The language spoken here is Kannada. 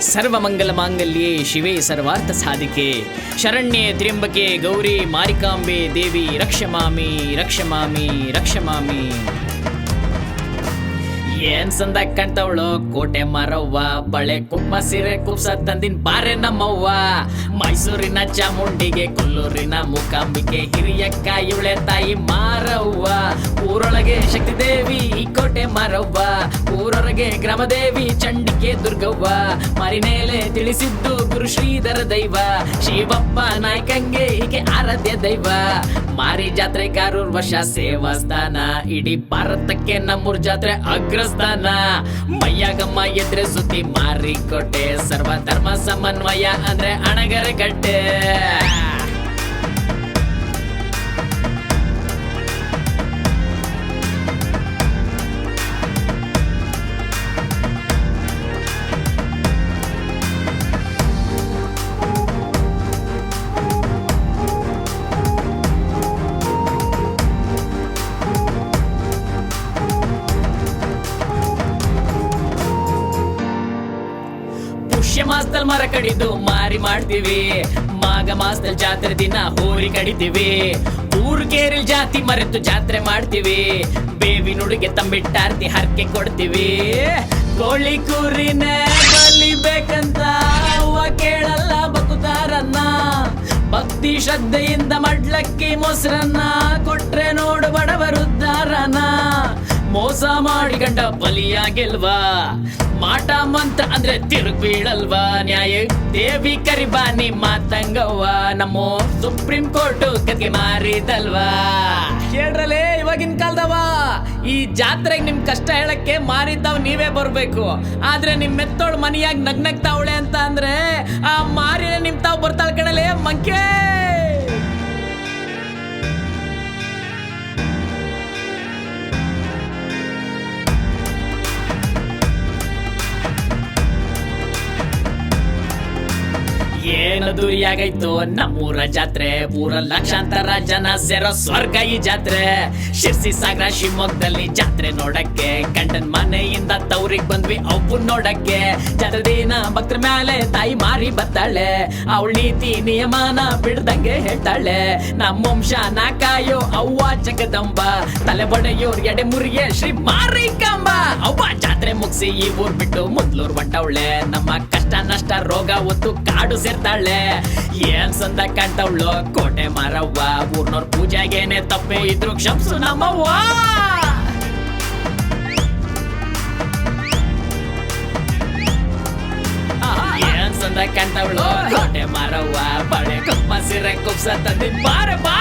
ಸರ್ವಮಂಗಲ ಮಾಂಗಲ್ಯೆ ಶಿವೇ ಸರ್ವಾರ್ಥ ಸಾಧಿಕೆ. ಶರಣ್ಯೆ ತ್ರ್ಯಂಬಕೆ ಗೌರಿ ಮಾರಿಕಾಂಬೆ ದೇವಿ ರಕ್ಷಮಾಮಿ ರಕ್ಷಮಾಮಿ ರಕ್ಷಮಾಮಿ. ಏನ್ ಸಂದ ಕಂತವಳು ಕೋಟೆ ಮರವ್ವ, ಬಳೆ ಕುಪ್ಪ, ಸೀರೆ ಕುಪ್ಸ ತಂದಿನ ಬಾರೆ ನಮ್ಮವ್ವ. ಮೈಸೂರಿನ ಚಾಮುಂಡಿಗೆ, ಕೊಲ್ಲೂರಿನ ಮೂಕಾಂಬಿಕೆ ಹಿರಿಯಕ್ಕ ಇವಳೆ ತಾಯಿ ಮಾರವ್ವ. ಊರೊಳಗೆ ಶಕ್ತಿ ದೇವಿ ಈ ಕೋಟೆ ಮಾರವ್ವ. ಊರೊಳಗೆ ಗ್ರಾಮದೇವಿ, ಚಂಡಿಕೆ ದುರ್ಗವ್ವ. ಮರಿನೇಲೆ ತಿಳಿಸಿದ್ದು ಗುರು ಶ್ರೀಧರ ದೈವ. ಶಿವಪ್ಪ ನಾಯ್ಕಂಗೆ ಹೀಗೆ ಆರಾಧ್ಯ ದೈವ. ಮಾರಿ ಜಾತ್ರೆ ಕಾರೂರ್ ವರ್ಷ ಸೇವಾಸ್ಥಾನ. ಇಡೀ ಭಾರತಕ್ಕೆ ನಮ್ಮೂರ್ ಜಾತ್ರೆ ಅಗ್ರಸ್ಥಾನ. ಮಯ್ಯಾಗಮ್ಮ ಎದ್ರೆ ಸುದ್ದಿ ಮಾರಿ ಕೊಟ್ಟೆ ಸರ್ವ ಧರ್ಮ ಸಮನ್ವಯ ಅಂದ್ರೆ ಅಣಗರ ಕಟ್ಟೆ ಪುಷ್ಯ ಮಾಸದಲ್ಲಿ ಮರ ಕಡಿದು ಮಾರಿ ಮಾಡ್ತೀವಿ. ಮಾಗ ಮಾಸದಲ್ಲಿ ಜಾತ್ರೆ ದಿನ ಹೋರಿ ಕಡಿತೀವಿ. ಊರು ಕೇರಿಲ್ ಜಾತಿ ಮರೆತು ಜಾತ್ರೆ ಮಾಡ್ತೀವಿ. ಬೇವಿ ನುಡುಗೆ ತಂಬಿಟ್ಟಾರ್ತಿ ಹರಕೆ ಕೊಡ್ತೀವಿ. ಕೋಳಿ ಕೂರಿನ ಬಲಿಬೇಕಂತ ಕೇಳಲ್ಲ ಬಕುತಾರನ್ನ ಭಕ್ತಿ ಶ್ರದ್ಧೆಯಿಂದ ಮಡ್ಲಕ್ಕಿ ಮೊಸರನ್ನ ಕೊಟ್ರೆ ನೋಡು ಬಡವರುದ್ದಾರನ. ಮೋಸ ಮಾಡಿ ಗಂಡ ಬಲಿಯಾಗಿಲ್ವಾ. ಮಾಟ ಮಂತ್ರ ಅಂದ್ರೆ ತಿರುಗ್ ಬೀಳಲ್ವಾ ನ್ಯಾಯ. ದೇವಿ ಕರಿಬಾ ನಿಮ್ಮ ತಂಗವ್ವ. ನಮ್ಮ ಸುಪ್ರೀಂ ಕೋರ್ಟ್ ಕತ್ಗೆ ಮಾರಿದಲ್ವಾ. ಹೇಳ್ರಲೇ ಇವಾಗಿನ ಕಾಲದವ. ಈ ಜಾತ್ರೆಗೆ ನಿಮ್ ಕಷ್ಟ ಹೇಳಕ್ಕೆ ಮಾರಿದ್ದವ್ ನೀವೇ ಬರ್ಬೇಕು. ಆದ್ರೆ ನಿಮ್ ಮೆತ್ತೋಳ್ ಮನಿಯಾಗಿ ನಗ್ನಗ್ತಾವಳೆ ಅಂತ ಅಂದ್ರೆ ಆ ಮಾರಿನ ನಿಮ್ ತಾವ್ ಬರ್ತಾಳ ಕಣಲೆ ಮಂಕೆ! ಯಾಗೈತು ನಮ್ಮೂರ ಜಾತ್ರೆ. ಊರ ಲಕ್ಷಾಂತರ ಜನ ಸೇರೋ ಸ್ವರ್ಗ ಈ ಜಾತ್ರೆ. ಶಿರ್ಸಿ ಸಾಗರ ಶಿವಮೊಗ್ಗದಲ್ಲಿ ಜಾತ್ರೆ ನೋಡಕ್ಕೆ. ಗಂಡನ್ ಮನೆಯಿಂದ ತವ್ರಿಗೆ ಬಂದ್ವಿ ಅವು ನೋಡಕ್ಕೆ. ಜಾತ್ರೆ ದಿನ ಭಕ್ತರ ಮೇಲೆ ತಾಯಿ ಮಾರಿ ಬತ್ತಾಳೆ ಅವಳ ನೀತಿ ನಿಯಮನ ಬಿಡ್ದಂಗೆ ಹೇಳ್ತಾಳೆ. ನಮ್ಮ ವಂಶ ಕಾಯೋ ಅವ್ವ ಜಗದಂಬ. ತಲೆ ಬಡೆಯೋರ್ ಎಡೆ ಮುರಿಗೆ ಶ್ರೀ ಮಾರಿಕಂಬ. ಅವ್ವ ಜಾತ್ರೆ ಮುಗಿಸಿ ಈ ಊರ್ ಬಿಟ್ಟು ಮೊದ್ಲೂರ್ ಹೊಂಟವಳೆ ನಮ್ಮ ಕಷ್ಟ ನಷ್ಟ ರೋಗ ಒತ್ತು ಕಾಡು ಸೇರ್ತಾಳೆ. ಏನ್ ಸಂದ ಕಂಡವ್ಳು ಕೋಟೆ ಮಾರವ್ವ ಊರ್ನವ್ರ ಪೂಜೆಗೇನೆ ತಪ್ಪೆ ಇದ್ರು ಕ್ಷಮ್ಸು ನಮ್ಮವ್ವ. ಏನ್ ಸಂದ ಕಂಡವ್ಳು ಕೋಟೆ ಮಾರವ್ವ ಬಳೆ ಕಮ್ಮ ಸಿರೆ ಕುಪ್ಸ ತಂದಿ ಬಾರ ಬಾ